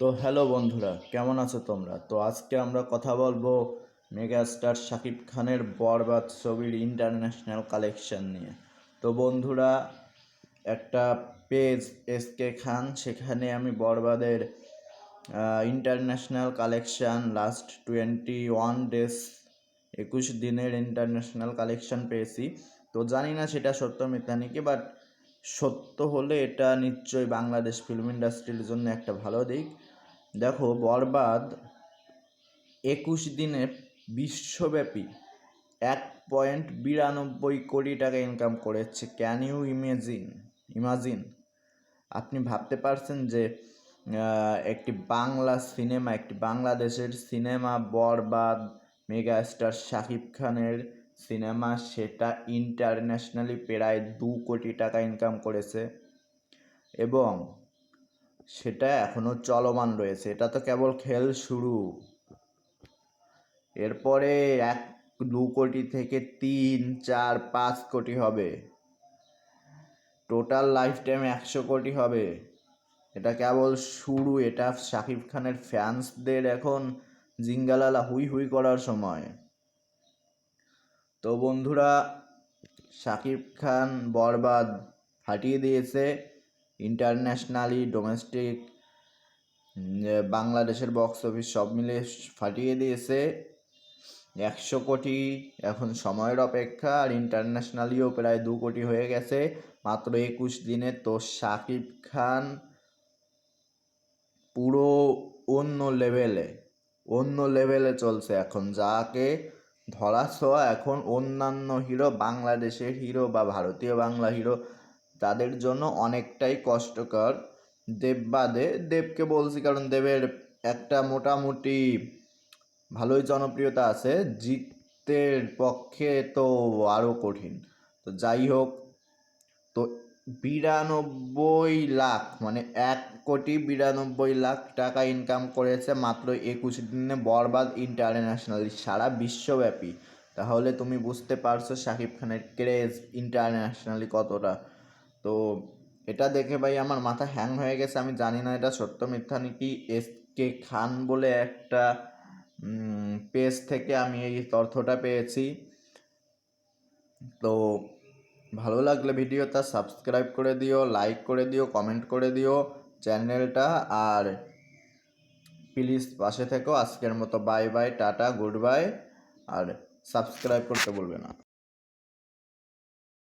তো হ্যালো বন্ধুরা, কেমন আছো তোমরা? তো আজকে আমরা কথা বলব মেগাস্টার শাকিব খানের বরবাদ ছবির ইন্টারন্যাশনাল কালেকশন নিয়ে। তো বন্ধুরা, একটা পেজ এস কে খান, সেখানে আমি বরবাদের international collection last twenty one days একুশ দিনের ইন্টারন্যাশনাল কালেকশন পেয়েছি। তো জানি না সেটা সত্য মিথ্যা নাকি বাট সত্য হলে এটা নিশ্চয়ই বাংলাদেশ ফিল্ম ইন্ডাস্ট্রির জন্য একটা ভালো দিক। দেখো, বরবাদ একুশ দিনে বিশ্বব্যাপী এক পয়েন্ট বিরানব্বই কোটি টাকা ইনকাম করেছে। ক্যান ইউ ইমেজিন ইমাজিন আপনি ভাবতে পারছেন যে একটি বাংলা সিনেমা একটি বাংলাদেশের cinema Borbaad mega star Shakib খানের সিনেমা সেটা ইন্টারন্যাশনালি প্রায় দু কোটি টাকা ইনকাম করেছে। এবং সেটা এখনও চলমান রয়েছে। এটা তো কেবল খেল শুরু। এরপরে এক, দু কোটি থেকে তিন, চার, পাঁচ কোটি হবে। টোটাল লাইফ টাইম একশো কোটি হবে। এটা কেবল শুরু। এটা শাকিব খানের ফ্যান্সদের এখন জিঙ্গালালা হুই হুই করার সময়। তো বন্ধুরা, শাকিব খান বরবাদ ফাটিয়ে দিয়েছে ইন্টারন্যাশনালি ডোমেস্টিক বাংলাদেশের বক্স অফিস সব মিলে ফাটিয়ে দিয়েছে। একশো কোটি এখন সময়ের অপেক্ষা, আর ইন্টারন্যাশনালিও প্রায় দু কোটি হয়ে গেছে। মাত্র একুশ দিনে তো শাকিব খান পুরো অন্য লেভেলে অন্য লেভেলে চলছে এখন, যাকে ধরা ছোঁয়া এখন অন্যান্য হিরো, বাংলাদেশের হিরো বা ভারতীয় বাংলা হিরো, তাদের জন্য অনেকটাই কষ্টকর। দেব বাদে দেবকে বলছি কারণ দেবের একটা মোটামুটি ভালোই জনপ্রিয়তা আছে। জিতের পক্ষে তো আরও কঠিন। তো যাই হোক, তো বিরানব্বই লাখ মানে এক কোটি বিরানব্বই লাখ টাকা ইনকাম করেছে মাত্র একুশ দিনে বরবাদ ইন্টারন্যাশনালি সারা বিশ্বব্যাপী। তাহলে তুমি বুঝতে পারছ শাকিব খানের ক্রেজ ইন্টারন্যাশনালি কতটা। তো এটা দেখে ভাই আমার মাথা হ্যাং হয়ে গেছে, আমি জানি না এটা সত্য মিথ্যা নাকি এস কে খান বলে একটা পেজ থেকে আমি এই তথ্যটা পেয়েছি। তো ভালো লাগলে ভিডিওটা সাবস্ক্রাইব করে দিও লাইক করে দিও কমেন্ট করে দিও চ্যানেলটা আর প্লিজ পাশে থেকো। আজকের মতো bye bye tata good bye আর সাবস্ক্রাইব করতে বলবে না।